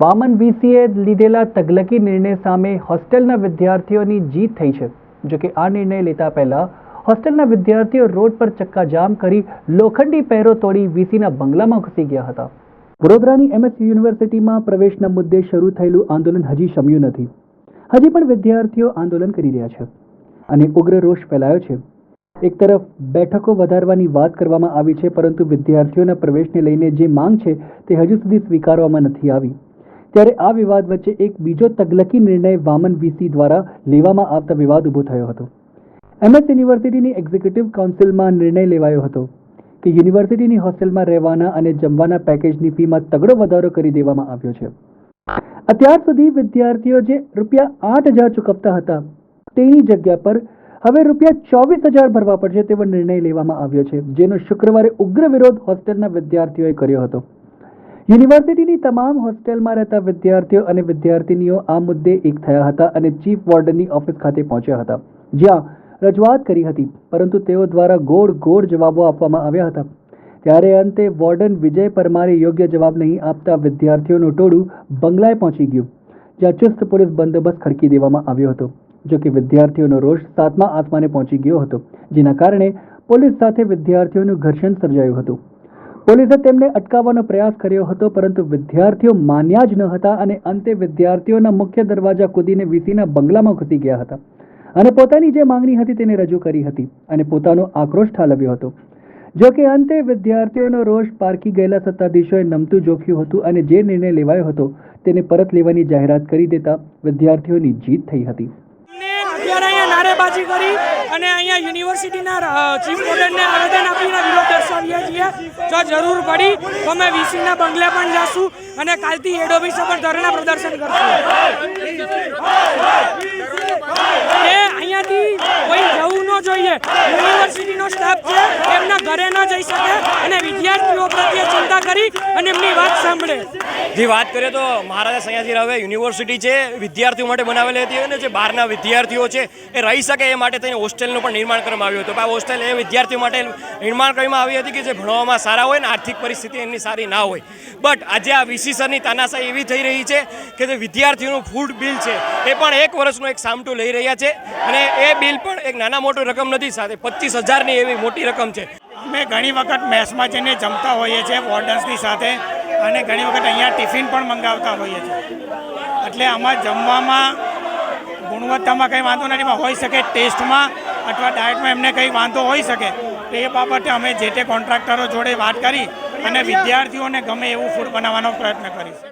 વામન VCA લીધેલા તગલકી નિર્ણય સામે હોસ્ટેલના વિદ્યાર્થીઓની જીત થઈ છે જોકે આ નિર્ણય લેતા પહેલા હોસ્ટેલના વિદ્યાર્થીઓ રોડ પર ચક્કાજામ કરી લોખંડી પહેરો તોડી વીસીના બંગલામાં ઘૂસી ગયા હતા. વડોદરાની એમએસ યુનિવર્સિટીમાં પ્રવેશના મુદ્દે શરૂ થયેલું આંદોલન હજી શમ્યું નથી. હજી પણ વિદ્યાર્થીઓ આંદોલન કરી રહ્યા છે અને ઉગ્ર રોષ ફેલાયો છે. એક તરફ બેઠકો વધારવાની વાત કરવામાં આવી છે, પરંતુ વિદ્યાર્થીઓના પ્રવેશને લઈને જે માંગ છે તે હજુ સુધી સ્વીકારવામાં નથી આવી. ત્યારે આ વિવાદ વચ્ચે એક બીજો તગલકી નિર્ણય વામન વીસી દ્વારા લેવામાં આવતા વિવાદ ઊભો થયો હતો. એમએસ યુનિવર્સિટીની એક્ઝિક્યુટિવ કાઉન્સિલમાં નિર્ણય લેવાયો હતો કે યુનિવર્સિટીની હોસ્ટેલમાં રહેવાના અને જમવાના પેકેજની ફીમાં તગડો વધારો કરી દેવામાં આવ્યો છે. અત્યાર સુધી વિદ્યાર્થીઓ જે રૂપિયા આઠ હજાર ચૂકવતા હતા, તેની જગ્યા પર હવે રૂપિયા ચોવીસ હજાર ભરવા પડશે તેવો નિર્ણય લેવામાં આવ્યો છે, જેનો શુક્રવારે ઉગ્ર વિરોધ હોસ્ટેલના વિદ્યાર્થીઓએ કર્યો હતો. યુનિવર્સિટીની તમામ હોસ્ટેલમાં રહેતા વિદ્યાર્થીઓ અને વિદ્યાર્થિનીઓ આ મુદ્દે એક થયા હતા અને ચીફ વોર્ડનની ઓફિસ ખાતે પહોંચ્યા હતા. જ્યાં રજૂઆત કરી હતી, પરંતુ તેઓ દ્વારા ગોળ ગોળ જવાબો આપવામાં આવ્યા હતા. ત્યારે અંતે વોર્ડન વિજય પરમારે યોગ્ય જવાબ નહીં આપતા વિદ્યાર્થીઓનું ટોળું બંગલાએ પહોંચી ગયું, જ્યાં ચુસ્ત પોલીસ બંદોબસ્ત ખડકી દેવામાં આવ્યો હતો, જો કે વિદ્યાર્થીઓનો રોષ સાતમા આસમાને પહોંચી ગયો હતો, જેના કારણે પોલીસ સાથે વિદ્યાર્થીઓનું ઘર્ષણ સર્જાયું હતું. પોલીસે તેમને અટકાવવાનો પ્રયાસ કર્યો હતો, પરંતુ વિદ્યાર્થીઓ માન્યા જ ન હતા અને અંતે વિદ્યાર્થીઓના મુખ્ય દરવાજા કૂદીને વીસીના બંગલામાં ઘૂસી ગયા હતા અને પોતાની જે માંગણી હતી તેને રજૂ કરી હતી અને પોતાનો આક્રોશ ઠાલવ્યો હતો. જો કે અંતે વિદ્યાર્થીઓનો રોષ પારખી ગયેલા સત્તાધીશોએ નમતું જોખ્યું હતું અને જે નિર્ણય લેવાયો હતો તેને પરત લેવાની જાહેરાત કરી દેતા વિદ્યાર્થીઓની જીત થઈ હતી. નારેબાજી કરી અને અહીંયા યુનિવર્સિટીના ચીફ વોર્ડનને આવેદન આપીને વિરોધ દર્શાવીએ છીએ. જો જરૂર પડી, તો અમે વીસીના બંગલે પણ જશું અને કાલથી હેડ ઓફિસે પણ ધરણા પ્રદર્શન કરશું. એ અહીંયાથી કોઈ જવું ન જોઈએ. યુનિવર્સિટીનો સ્ટાફ છે એમના ઘરે ન જઈ શકે અને વિદ્યાર્થીઓ પ્રત્યે ચિંતા કરી અને એમની વાત સાંભળે. જે, વાત કરીએ તો મહારાજા સયાજી રાવે યુનિવર્સિટી છે, વિદ્યાર્થીઓ માટે બનાવેલી હતી અને જે બહારના વિદ્યાર્થીઓ છે એ રહી શકે એ માટે થઈને હોસ્ટેલનું પણ નિર્માણ કરવામાં આવ્યું હતું. આ હોસ્ટેલ એ વિદ્યાર્થીઓ માટે નિર્માણ કરવામાં આવી હતી કે જે ભણવામાં સારા હોય ને આર્થિક પરિસ્થિતિ એમની સારી ના હોય. બટ આજે આ વીસી સરની એવી થઈ રહી છે કે જે વિદ્યાર્થીઓનું ફૂડ બિલ છે એ પણ એક વર્ષનું એક સામટું લઈ રહ્યા છે અને એ બિલ પણ એક નાના મોટું રકમ નથી, સાથે પચીસ હજારની એવી મોટી રકમ છે. અમે ઘણી વખત મેસમાં જઈને જમતા હોઈએ છીએ વોર્ડન્સની સાથે, અને ઘણી વખત અહીંયા ટિફિન પણ મંગાવતા હોઈએ છીએ. એટલે આમાં જમવામાં ગુણવત્તામાં કંઈ વાંધો નથી હોઈ શકે ટેસ્ટમાં અથવા ડાયટમાં એમને કંઈ વાંધો હોઈ શકે. તો એ બાબતે અમે જે તે કોન્ટ્રાક્ટરો જોડે વાત કરી અને વિદ્યાર્થીઓને ગમે એવું ફૂડ બનાવવાનો પ્રયત્ન કરીશું.